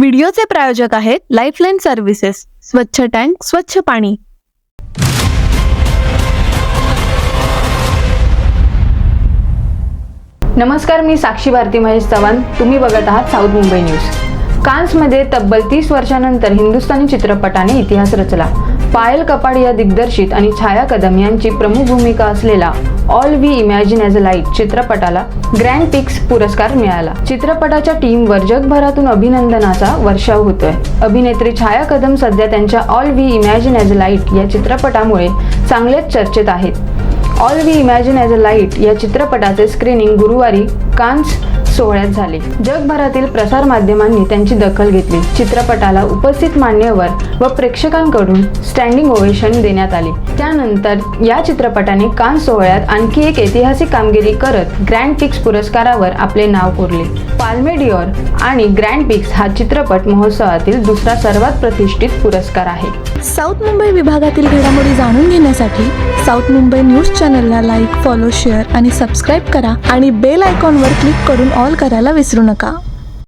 व्हिडिओचे प्रायोजक आहेत lifeline services स्वच्छ टँक स्वच्छ पाणी. नमस्कार मी साक्षी भारती महेश चव्हाण. तुम्ही बघत आहात साऊथ मुंबई न्यूज. कान्समध्ये तब्बल तीस वर्षानंतर हिंदुस्थानी चित्रपटाने इतिहास रचला. पायल कपाड या दिग्दर्शित आणि छाया कदम यांची प्रमुख भूमिका असलेला all we imagine as a light चित्रपटाला ग्रँड पिक्स पुरस्कार मिळाला. चित्रपटाच्या टीमवर जगभरातून अभिनंदनाचा वर्षाव होतोय. अभिनेत्री छाया कदम सध्या त्यांच्या all we imagine as a light या चित्रपटामुळे चांगलेच चर्चेत आहेत. All we imagine as a light या चित्रपटाचे स्क्रीनिंग गुरुवारी कान्स सोहळ्यात झाले. जगभरातील प्रसार माध्यमांनी त्यांची दखल घेतली. चित्रपटाला उपस्थित मान्यवर व प्रेक्षकांकडून स्टँडिंग ओवेशन देण्यात आले. त्यानंतर या चित्रपटाने कान सोहळ्यात आणखी एक ऐतिहासिक कामगिरी करत ग्रँड पिक्स पुरस्कारावर आपले नाव कोरले. पाल्मेडिओर आणि ग्रँड पिक्स हा चित्रपट महोत्सवातील दुसरा सर्वात प्रतिष्ठित पुरस्कार आहे. साऊथ मुंबई विभागातील घडामोडी जाणून घेण्यासाठी साऊथ मुंबई न्यूज चॅनलला लाईक फॉलो शेअर आणि सबस्क्राईब करा आणि बेल आयकॉनवर क्लिक करून ऑल करायला विसरू नका.